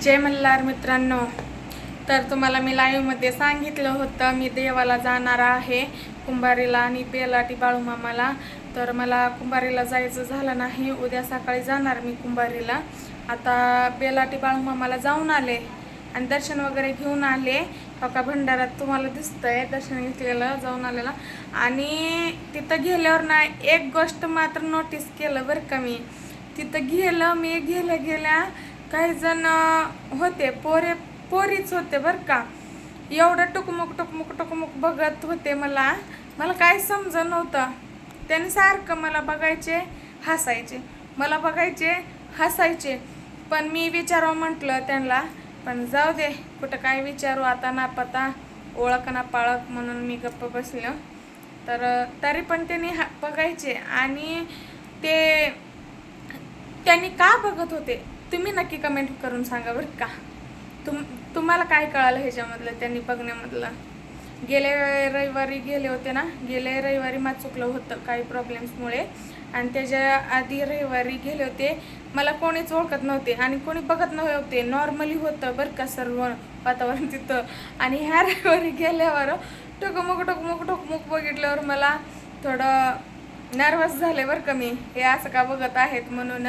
जय मल्हार मित्रांनो. तर तुम्हाला मी लाईव्हमध्ये सांगितलं होतं मी देवाला जाणार आहे कुंभारीला आणि बेलाटी बाळूमामाला तर मला कुंभारीला जायचं झालं नाही उद्या सकाळी जाणार मी कुंभारीला. आता बेलाटी बाळूमामाला जाऊन आले आणि दर्शन वगैरे घेऊन आले. का भंडारात तुम्हाला दिसतंय दर्शन घेतलेलं जाऊन आलेलं. आणि तिथं गेल्यावर ना एक गोष्ट मात्र नोटीस केलं बरं का मी. तिथं गेलं मी गेल्या गेल्या काही जण होते पोरे पोरीच होते बरं का. एवढं टुकमुक टुकमुक टुकमुक बघत होते मला. मला काय समज नव्हतं. त्याने सारखं मला बघायचे हसायचे. मला बघायचे हसायचे. पण मी विचारावं म्हटलं त्यांना पण जाऊ दे कुठं काय विचारू आता ना पता ओळख ना पाळख म्हणून मी गप्प बसलं. तर तरी पण त्यांनी हा बघायचे. आणि ते त्यांनी का बघत होते? तुम्ही नक्की कमेंट करून सांगा बरं का. तुम तुम्हाला काय कळालं ह्याच्यामधलं त्यांनी बघण्यामधलं? गेले रविवारी गेले होते ना? गेले रविवारी मात चुकलं होतं काही प्रॉब्लेम्समुळे आणि त्याच्या आधी रविवारी गेले होते. मला कोणीच ओळखत नव्हते आणि कोणी बघत नव्हते. नॉर्मली होतं बरं का सर्व वातावरण तिथं. आणि ह्या रविवारी गेल्यावर टोकमुक टोकमुक टोकमुक बघितल्यावर मला थोडं नर्वस झाले बरं का मी. हे असं का बघत आहेत म्हणून.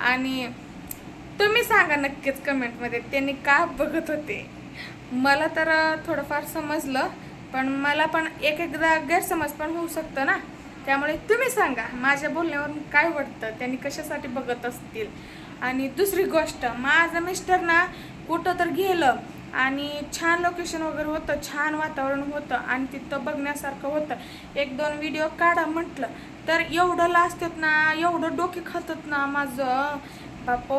आणि तुम्ही सांगा नक्कीच कमेंटमध्ये. त्यांनी का बघत होते? मला तर थोडंफार समजलं पण मला पण एक एकदा गैरसमज पण होऊ शकतं ना? त्यामुळे तुम्ही सांगा माझ्या बोलण्यावरून काय वाटतं? त्यांनी कशासाठी बघत असतील? आणि दुसरी गोष्ट माझं मिस्टर ना कुठं तर गेलं आणि छान लोकेशन वगैरे होतं छान वातावरण होतं आणि तिथं बघण्यासारखं होतं. एक दोन व्हिडिओ काढा म्हटलं तर एवढं लाजतात ना एवढं डोके खातात ना माझं. बापो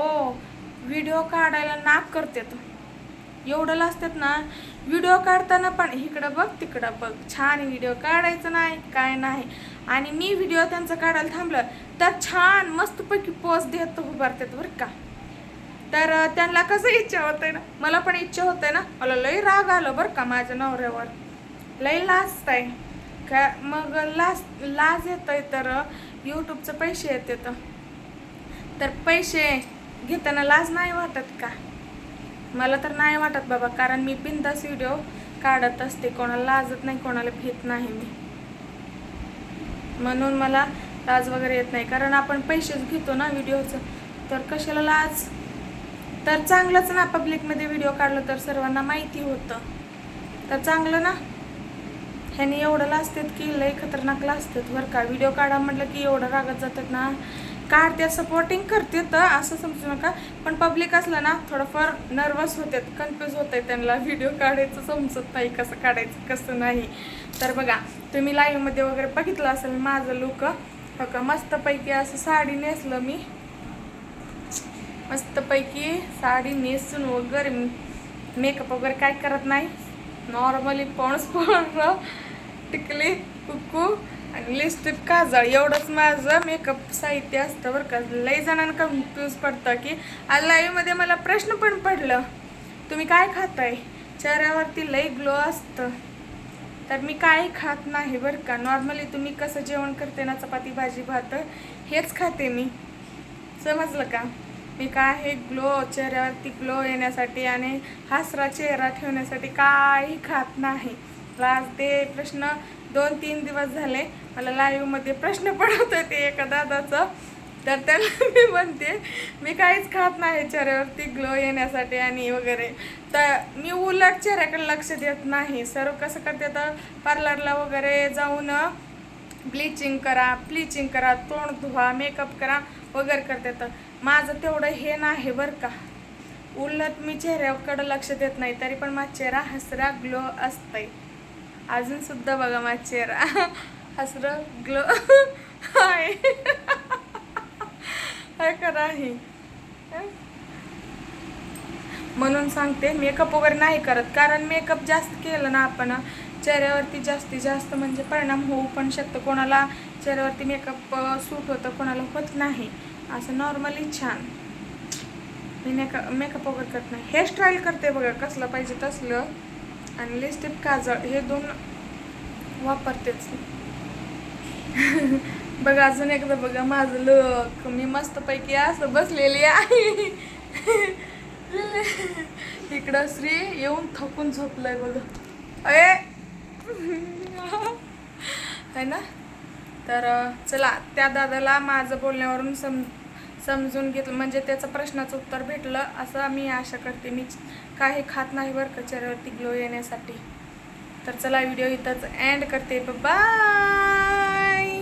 व्हिडिओ काढायला नाक करतात. एवढं लाजतात ना व्हिडिओ काढताना पण इकडं बघ तिकडं बघ. छान व्हिडिओ काढायचं नाही काय नाही. आणि मी व्हिडिओ त्यांचा काढायला थांबलं तर छान मस्तपैकी पोज देत उभारतात बरं का. तर त्यांना कसं इच्छा होते ना मला पण इच्छा होते ना. मला लई राग आलं बरं का माझ्या नवऱ्यावर. लई लाजत आहे का मग लाज लाज येत आहे तर यूट्यूबचं पैसे येते तर पैसे घेताना लाज नाही वाटत का? मला तर नाही वाटत बाबा कारण मी बिंदास व्हिडिओ काढत असते. कोणाला लाजत नाही कोणाला भीत नाही मी. म्हणून मला लाज वगैरे येत नाही. कारण आपण पैसेच घेतो ना व्हिडिओचं तर कशाला लाज? तर चांगलंच ना पब्लिकमध्ये व्हिडिओ काढलं तर सर्वांना माहिती होतं. तर चांगलं ना? ह्याने एवढं लाजतात की लई खतरनाक लाजतात बरं का? व्हिडिओ काढा म्हटलं की एवढं रागत जातात ना. काढते सपोर्टिंग करते तर असं समजू नका. पण पब्लिक असलं ना थोडंफार नर्वस होतात कन्फ्यूज होत आहे त्यांना. व्हिडिओ काढायचं समजत नाही कसं काढायचं कसं नाही. तर बघा तुम्ही लाईव्हमध्ये वगैरे बघितलं असेल माझं लुक बघा मस्तपैकी असं साडी नेसलं मी. मस्तपैकी साडी नेसून वगैरे मेकअप वगैरे काय करत नाही. नॉर्मली पॉन्स पावडर टिकली कुकू. आणि लिपस्टिक काजळ एवढंच माझं मेकअप साहित्य असतं बरं का. लई जणांना कन्फ्यूज पडतं की आज लाईव्हमध्ये मला प्रश्न पण पडलं. तुम्ही काय खाताय? चेहऱ्यावरती लई ग्लो असतं. तर मी काही खात नाही बरं का. नॉर्मली तुम्ही कसं जेवण करते ना चपाती भाजी भात हेच खाते मी. समजलं का? मी काय हे ग्लो चेहऱ्यावरती ग्लो येण्यासाठी आणि हसरा चेहरा ठेवण्यासाठी काही खात नाही. आज ते प्रश्न दोन तीन दिवस झाले. मला लाईव्हमध्ये प्रश्न पडत होते एका दादाचं. तर त्याला मी म्हणते मी काहीच खात नाही चेहऱ्यावरती ग्लो येण्यासाठी आणि वगैरे. तर मी उलट चेहऱ्याकडे लक्ष देत नाही. सर्व कसं करते तर पार्लरला वगैरे जाऊन ब्लिचिंग करा ब्लिचिंग करा तोंड धुवा मेकअप करा वगैरे करते तर माझं तेवढं हे नाही बरं का. उलट मी चेहऱ्याकडं लक्ष देत नाही तरी पण माझा चेहरा हसरा ग्लो असतंय. अजून सुद्धा बघा माझा चेहरा. हसरा ग्लो. हाय. काय करा आहे म्हणून सांगते मेकअप वगैरे नाही करत. कारण मेकअप जास्त केलं ना आपण चेहऱ्यावरती जास्तीत जास्त म्हणजे परिणाम होऊ पण शकतो. कोणाला चेहऱ्यावरती मेकअप सूट होतं कोणाला होत नाही. असं नॉर्मली छान. मी मेकअप मेकअप वगैरे करत नाही. हेअरस्टाईल करते बघा कसलं पाहिजे तसलं. आणि लिपस्टिक काजळ हे दोन वापरतेच. बघा अजून एकदा बघा माझं लक. मी मस्तपैकी असं बसलेली आहे. इकडं श्री येऊन थकून झोपलंय बघा. अये है ना? तर चला त्या दादाला माझं बोलण्यावरून सम समजून घेतलं. म्हणजे त्याचं प्रश्नाचं उत्तर भेटलं असं मी आशा करते. मी काही खात नाही बरं का चेहऱ्यावरती ग्लो येण्यासाठी. तर चला व्हिडिओ इथंच एंड करते. बाय